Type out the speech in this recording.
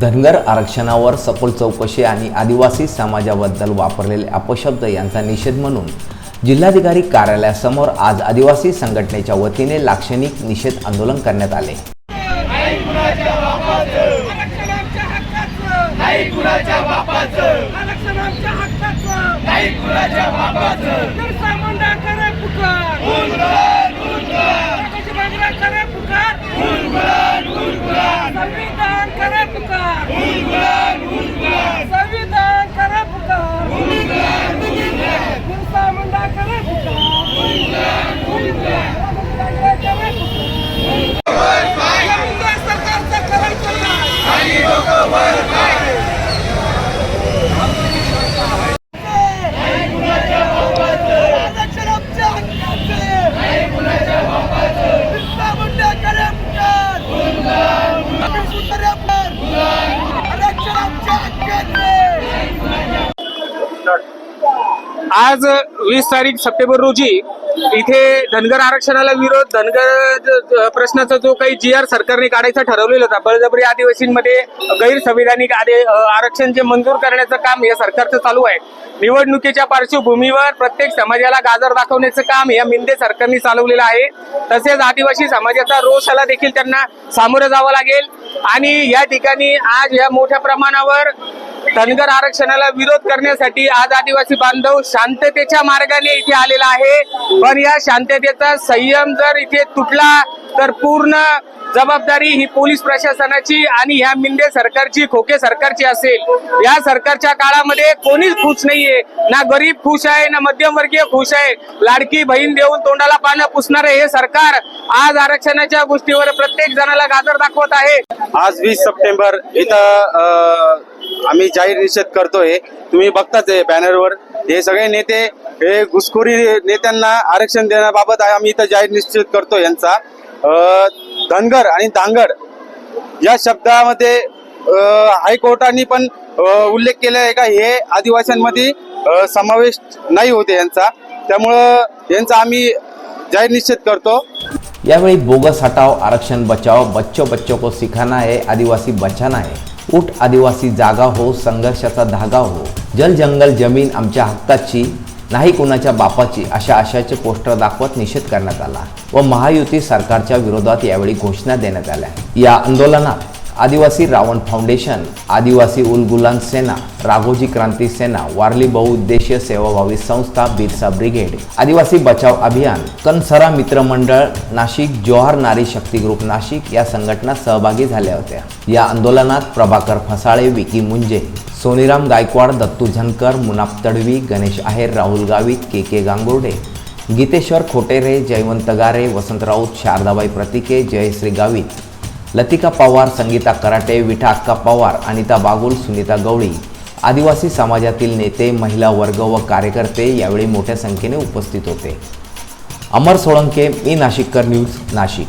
धनगर आरक्षणावर सखोल चौकशी आणि आदिवासी समाजाबद्दल वापरलेले अपशब्द यांचा निषेध म्हणून जिल्हाधिकारी कार्यालयासमोर आज आदिवासी संघटनेच्या वतीने लाक्षणिक निषेध आंदोलन करण्यात आले. नाही आज वीस तारीख सप्टेंबर रोजी इथे धनगर आरक्षणाला विरोध धनगर प्रश्नाचा जो काही जी आर सरकारने काढायचा ठरवलेला होता बळजबरी आदिवासींमध्ये गैरसंविधानिक आदे आरक्षण जे मंजूर करण्याचं काम या सरकारचं चालू आहे. निवडणुकीच्या पार्श्वभूमीवर प्रत्येक समाजाला गाजर दाखवण्याचं काम या मिंदे सरकारने चालवलेलं आहे. तसेच आदिवासी समाजाचा रोषाला देखील त्यांना सामोरं जावं लागेल. आणि या ठिकाणी आज या मोठ्या प्रमाणावर धनगर आरक्षणाला विरोध करण्यासाठी आज आदिवासी बांधव शांततेच्या मार्गाने इथे आलेला आहे. पण या शांततेचा संयम जर इथे तुटला तर पूर्ण जबाबदारी ही पोलीस प्रशासनाची आणि ह्या मिंदे सरकारची खोके सरकारची असेल. या सरकारच्या काळामध्ये कोणीच खुश नाहीये. ना गरीब खुश आहे ना मध्यमवर्गीय खुश आहे. लाडकी बहीण देऊन तोंडाला पानं पुसणारे हे सरकार आज आरक्षणाच्या गोष्टीवर प्रत्येक जणाला गाजर दाखवत आहे. आज वीस सप्टेंबर इथं आम्ही जाहीर निषेध करतोय. तुम्ही बघताच आहे बॅनरवर हे सगळे नेते हे घुसखोरी नेत्यांना आरक्षण देण्याबाबत आम्ही इथं जाहीर निश्चित करतो यांचा. धनगर आणि धांगर या शब्दामध्ये अ, हायकोर्टाने पण उल्लेख केला आहे का? हे आदिवासींमध्ये समावेश नाही होते यांचा. त्यामुळं यांचा आम्ही जाहीर निश्चित करतो. यावेळी बोगस हटाव आरक्षण बचाव बच्चो बच्चो को सिखाना है आदिवासी बचाना है. उठ आदिवासी जागा हो संघर्षाचा धागा हो. जल जंगल जमीन आमच्या हक्काची नाही कुणाच्या बापाची अशा आशयाचे पोस्टर दाखवत निषेध करण्यात आला. व महायुती सरकारच्या विरोधात यावेळी घोषणा देण्यात आल्या. या आंदोलनात आदिवासी रावण फाउंडेशन आदिवासी उलगुलान सेना राघोजी क्रांती सेना वारली बहुउद्देशीय सेवाभावी संस्था बिरसा ब्रिगेड आदिवासी बचाव अभियान कनसरा मित्र मंडळ नाशिक जोहार नारी शक्ती ग्रुप नाशिक या संघटना सहभागी झाल्या होत्या. या आंदोलनात प्रभाकर फसाळे विकी मुंजे सोनीराम गायकवाड दत्तू झनकर मुनाफ तडवी गणेश आहेर राहुल गावित के के गांगुर्डे गीतेश्वर खोटेरे जयवंत गारे वसंत राऊत शारदाबाई प्रतिके जयश्री गावित लतिका पवार संगीता कराटे विठा अक्का पवार अनिता बागुल सुनीता गवळी. आदिवासी समाजातील नेते महिला वर्ग व कार्यकर्ते यावेळी मोठ्या संख्येने उपस्थित होते. अमर सोळंके मी नाशिककर न्यूज नाशिक.